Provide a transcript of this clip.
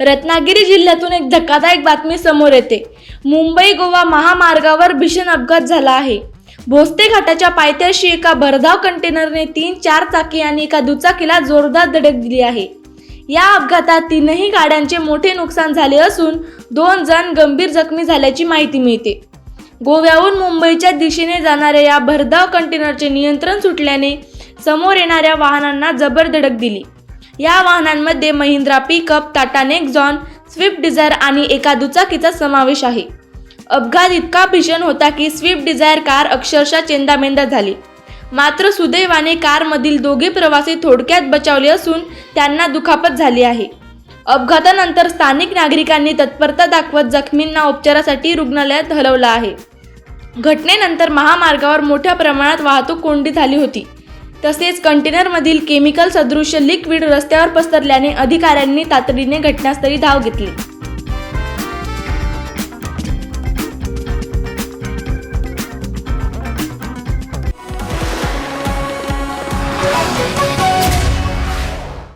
रत्नागिरी जिल्ह्यातून एक धक्कादायक बातमी समोर येते. मुंबई गोवा महामार्गावर भीषण अपघात झाला आहे. भोसते घाटाच्या पायथ्याशी एका भरधाव कंटेनरने तीन चार चाकी आणि एका दुचाकीला जोरदार धडक दिली आहे. या अपघातात तीनही गाड्यांचे मोठे नुकसान झाले असून दोन जण गंभीर जखमी झाल्याची माहिती मिळते. गोव्याहून मुंबईच्या दिशेने जाणाऱ्या या भरधाव कंटेनरचे नियंत्रण सुटल्याने समोर येणाऱ्या वाहनांना जबर धडक दिली. या वाहनांमध्ये Mahindra pickup Tata Nexon Swift Dzire आणि एका दुचाकीचा समावेश आहे. अपघात इतका भीषण होता की स्विफ्ट डिझायर कार अक्षरशः चेंदामेंदा झाली. मात्र सुदैवाने कारमधील दोघे प्रवासी थोडक्यात बचावले असून त्यांना दुखापत झाली आहे. अपघातानंतर स्थानिक नागरिकांनी तत्परता दाखवत जखमींना उपचारासाठी रुग्णालयात हलवलं आहे. घटनेनंतर महामार्गावर मोठ्या प्रमाणात वाहतूक कोंडी झाली होती. तसेच कंटेनरमधील केमिकल सदृश्य लिक्विड रस्त्यावर पसरल्याने अधिकाऱ्यांनी तातडीने घटनास्थळी धाव घेतली.